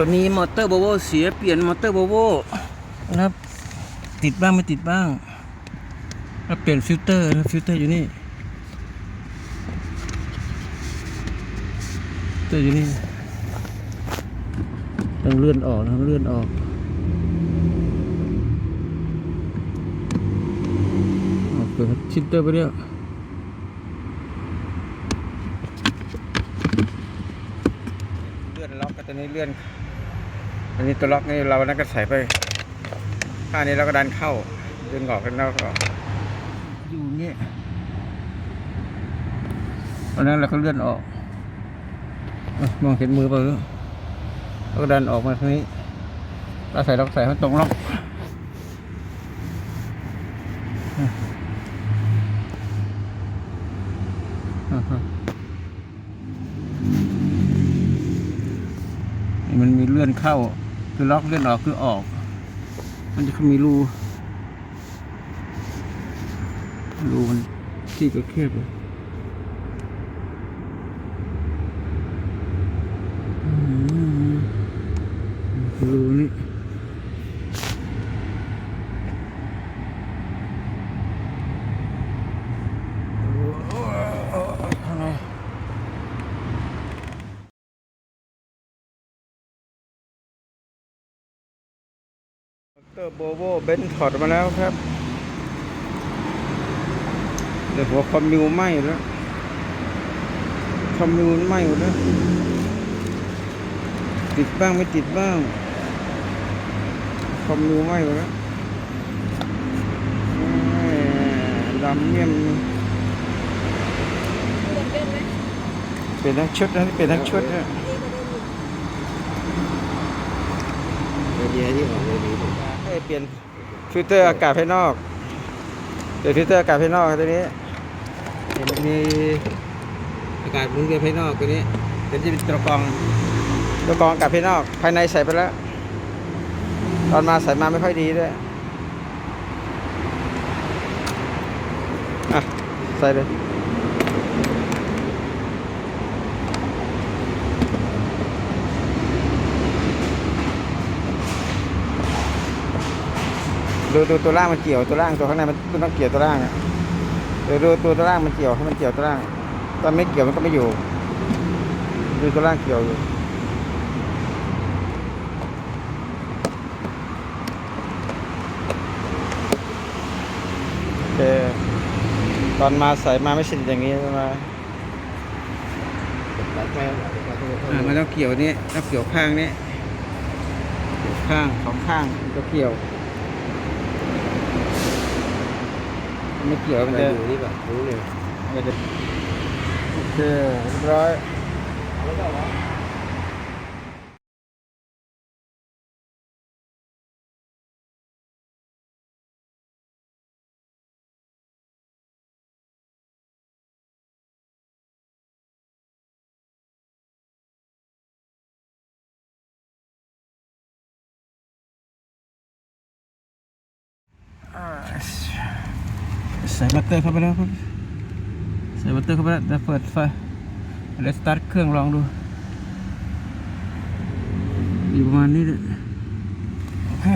ตัวนี้มอเตอร์โบโวเสียเปลี่ยนมอเตอร์โบโวนะครับ ติดบ้างไม่ติดบ้างแล้วเปลี่ยนฟิลเตอร์นะฟิลเตอร์อยู่นี่ฟิลเตอร์อยู่นี่ต้องเลื่อนออกนะครับเลื่อนออกออกเปิดฟิลเตอร์ไปเรียวเลื่อนล็อกก็ตัวนี้เลื่อน อันนี้ตัวล็อกนี่เรานั่นก็ใส่ไปข้างนี้เราก็ดันเข้า ดึงออกข้างนอกออกอยู่เงี้ยตอนนั้นเราก็เลื่อนออกมองเห็นมือเปล่าเราก็ดันออกมาทางนี้เราใส่ล็อกใส่ให้ตรงล็อกมันมีเลื่อนเข้า คือล็อกเลื่อนออกคือออก มันจะมีรูรูมันที่ก็แคบเลยอืมรูนี่ข้างในมอเตอร์โบโวเบนถอดมาแล้วครับเดี๋ยวหัวคอมมิวไหม้แล้วคอมมิวไหม้หมดแล้วติดบ้างไม่ติดบ้างคอมมิวไหม้หมดแล้วแหม่ดำเมี่ยมเหมือนเดิมไหมเป็นทั้งชุดนะเป็นทั้งชุดนะ เดียที่ออกเลยดีให้เปลี่ยนฟิลเตอร์อากาศภายนอกเปลี่ยนฟิลเตอร์อากาศภายนอกตัวนี้เห็นมีอากาศหมุนเวียนภายนอกตัวนี้เดี๋ยวจะเป็นตัวกรองตัวกรองอากาศภายนอกภายในใส่ไปแล้ว ตอนมาใส่มาไม่ค่อยดีด้วยอะใส่เลย ดูดูตัวล่างมันเกี่ยวตัวล่างตัวข้างในมันมันต้องเกี่ยวตัวล่างอะเดี๋ยวดูตัวตัวล่างมันเกี่ยวให้มันเกี่ยวตัวล่างตอนไม่เกี่ยวมันก็ไม่อยู่ดูตัวล่างเกี่ยวอยู่โอเคตอนมาใส่มาไม่ใช่อย่างนี้มาตัดไปตัดไปอ่ามันต้องเกี่ยวนี้ต้องเกี่ยวข้างนี้เกี่ยวข้างสองข้างมันก็เกี่ยวมัน ไม่เกี่ยวมันมันจะอยู่นี่ป่ะรู้เลยมันจะโอเคเรียบร้อย ใส่บัตเตอร์เข้าไปแล้วครับใส่บัตเตอร์เข้าไปแล้วจะเปิดไฟเริ่มสตาร์ทเครื่องลองดูอยู่ประมาณนี้เลยโอเค